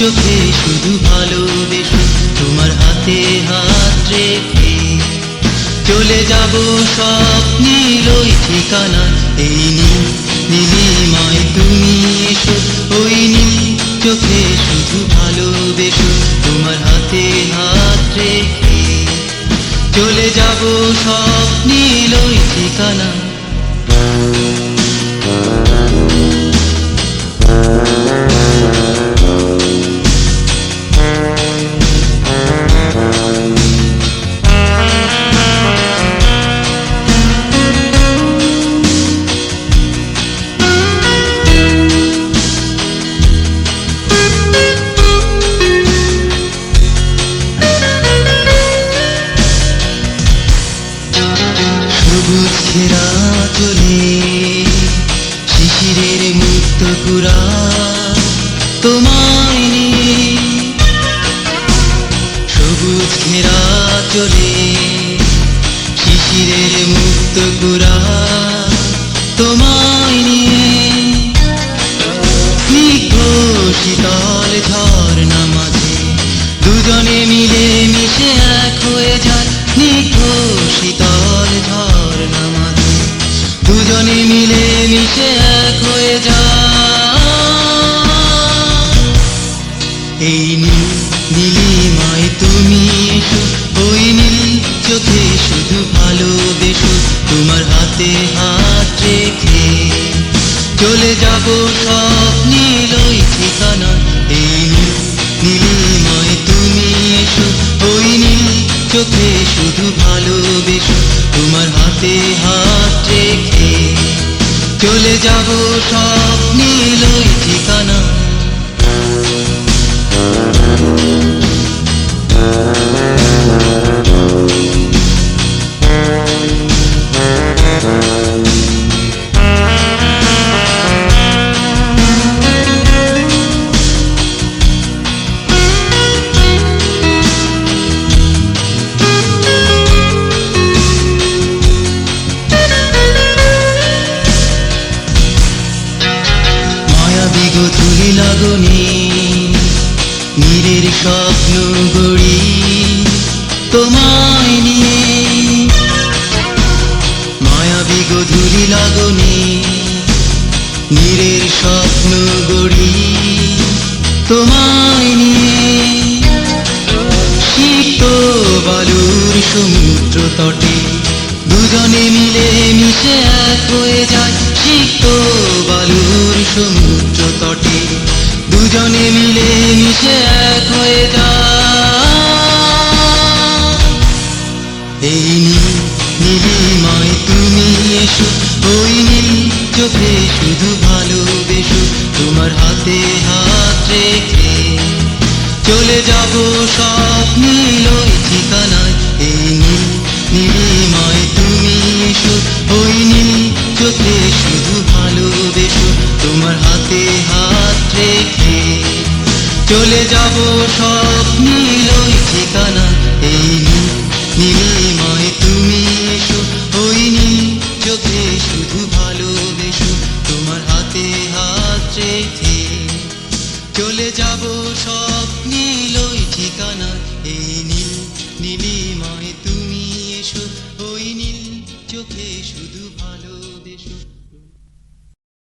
চোখে শুধু ভালোবেসে তোমার হাতে হাত রেখে চলে যাব সব নীল ওই ঠিকানা। এই নীল নীলিমায় তুমি এসো, ওই নীল চোখে শুধু ভালোবেসো তোমার হাতে হাত রেখে চলে যাব সব নীল ওই ঠিকানা। সবুজ ঘেরা চলে শিশিরের মুক্ত কুড়া তোমায় সবুজ ঘেরা চলে শিশিরের মুক্ত কুড়া তোমায় শীতল ঝর্ণা মাঝে দুজনে মিলে মিশে এক হয়ে যাব সব নীলই ঠিকানা। এই নীল তুমি এসো, ওই নীল চোখে শুধু ভালোবেসো। তোমার হাতে হাত রেখে চলে যাব সব নীলই ঠিকানা। লাগনি নীরের স্বপ্ন গড়ি তোমায় নিয়ে। মায়াবী গধুলি লাগনি নীরের স্বপ্ন গড়ি তোমায় নিয়ে। শীত বালুর সমুদ্র তটে দুজনে মিলে মিশে এক হয়ে যায়। শীত বালুর সমুদ্র তটে দুজনে মিলে মিশে এক হয়ে যায় এই নীল তুমি এসো, ওই নীল চোখে শুধু ভালোবেসো, তোমার হাতে হাত রেখে চলে যাব সব নীল ঠিকানায়। চলে যাব সব নীল ঠিকানা। এই নীল, নীলিমায় তুমি এসো, ওই নীল চোখে শুধু ভালোবেসো, তোমার হাতে হাত রেখে। চলে যাব সব নীল ঠিকানা। এই নীল, নীলিমায়